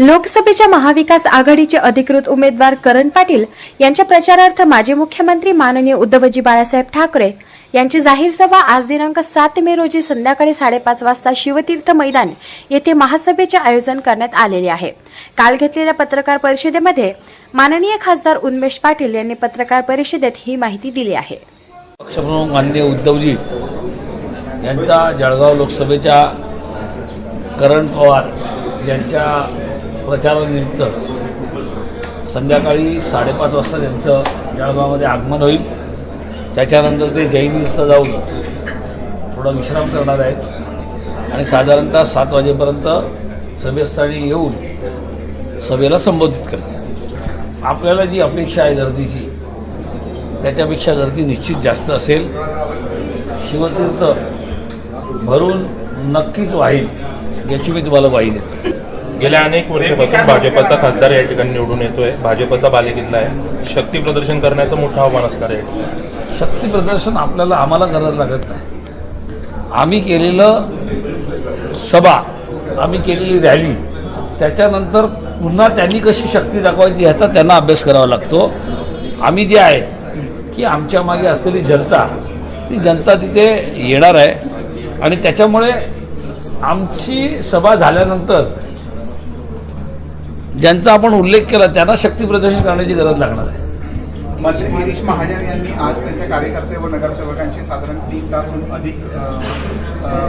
लोकसभेच्या महाविकास आघाडीचे अधिकृत उमेदवार करण पाटील यांच्या प्रचारार्थ माजी मुख्यमंत्री माननीय उद्धवजी बाळासाहेब ठाकरे यांची जाहीर सभा आज दिनांक सात मे रोजी संध्याकाळी साडेपाच वाजता शिवतीर्थ मैदान येथे महासभेचे आयोजन करण्यात आलेले आहे. काल घेतलेल्या पत्रकार परिषदेमध्ये माननीय खासदार उन्मेश पाटील यांनी पत्रकार परिषदेत ही माहिती दिली आहे. पक्षप्रमुख माननीय उद्धवजी यांचा जळगाव लोकसभेच्या करण पवार यांच्या प्रचारानिमित्त संध्याकाळी साडेपाच वाजता त्यांचं जळगावमध्ये आगमन होईल. त्याच्यानंतर ते जैन हिल्सला जाऊन थोडा विश्राम करणार आहेत. आणि साधारणतः सात वाजेपर्यंत सभेस्थळी येऊन सभेला संबोधित करतील. आपल्याला जी अपेक्षा आहे गर्दीची त्याच्यापेक्षा गर्दी निश्चित जास्त असेल. शिवतीर्थ भरून नक्कीच वाहील याची मी तुम्हाला ग्वाही देतो. गेल्या अनेक वर्षापासून भाजपचा खासदार या ठिकाणी निवडून येतोय. भाजपचा बालेकिल्ला आहे. शक्ती प्रदर्शन करण्याचं मोठं आव्हान असणार आहे. शक्ती प्रदर्शन आपल्याला आम्हाला गरज लागत नाही. आम्ही केलेलं सभा आम्ही केलेली रॅली त्याच्यानंतर पुन्हा त्यांनी कशी शक्ती दाखवायची ह्याचा त्यांना अभ्यास करावा लागतो. आम्ही जे आहे की आमच्या मागे असलेली जनता ती जनता तिथे येणार आहे. आणि त्याच्यामुळे आमची सभा झाल्यानंतर ज्यांचा आपण उल्लेख केला त्यांना शक्ती प्रदर्शन करण्याची गरज लागणार आहे. मंत्री गिरीश महाजन यांनी आज त्यांच्या कार्यकर्ते व नगरसेवकांची साधारण तीन तासून अधिक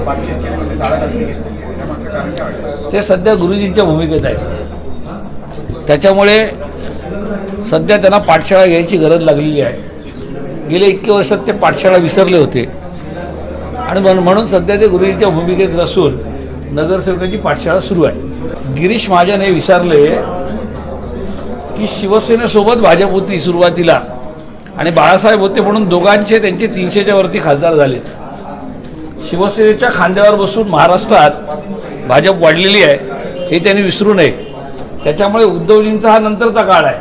बातचीत केली म्हणजे घेतली कारण काय ते सध्या गुरुजींच्या भूमिकेत आहेत त्याच्यामुळे सध्या त्यांना पाठशाळा घ्यायची गरज लागलेली आहे. गेल्या इतके वर्षात ते पाठशाळा विसरले होते. आणि म्हण- म्हणून सध्या ते गुरुजींच्या भूमिकेत नसून नगरसेवकांची पाठशाळा सुरू आहे. गिरीश महाजन हे विचारले की शिवसेनेसोबत भाजप होती सुरुवातीला आणि बाळासाहेब होते म्हणून दोघांचे त्यांचे तीनशेच्या वरती खासदार झालेत. शिवसेनेच्या खांद्यावर बसून महाराष्ट्रात भाजप वाढलेली आहे हे त्यांनी विसरू नये. त्याच्यामुळे उद्धवजींचा हा नंतरचा काळ आहे.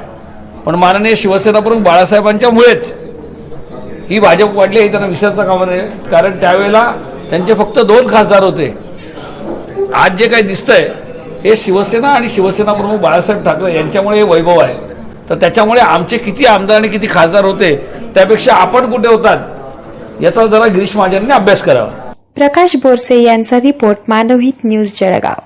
पण माननीय शिवसेना प्रमुख बाळासाहेबांच्यामुळेच ही भाजप वाढली हे त्यांना विसरता कामा नये. कारण त्यावेळेला त्यांचे फक्त दोन खासदार होते. आज जे काही दिसतंय हे शिवसेना आणि शिवसेना प्रमुख बाळासाहेब ठाकरे यांच्यामुळे हे वैभव आहे. तर त्याच्यामुळे आमचे किती आमदार आणि किती खासदार होते त्यापेक्षा आपण कुठे होतात याचा जरा गिरीश महाजनने अभ्यास करावा. प्रकाश बोरसे यांचा रिपोर्ट मानवहित न्यूज जळगाव.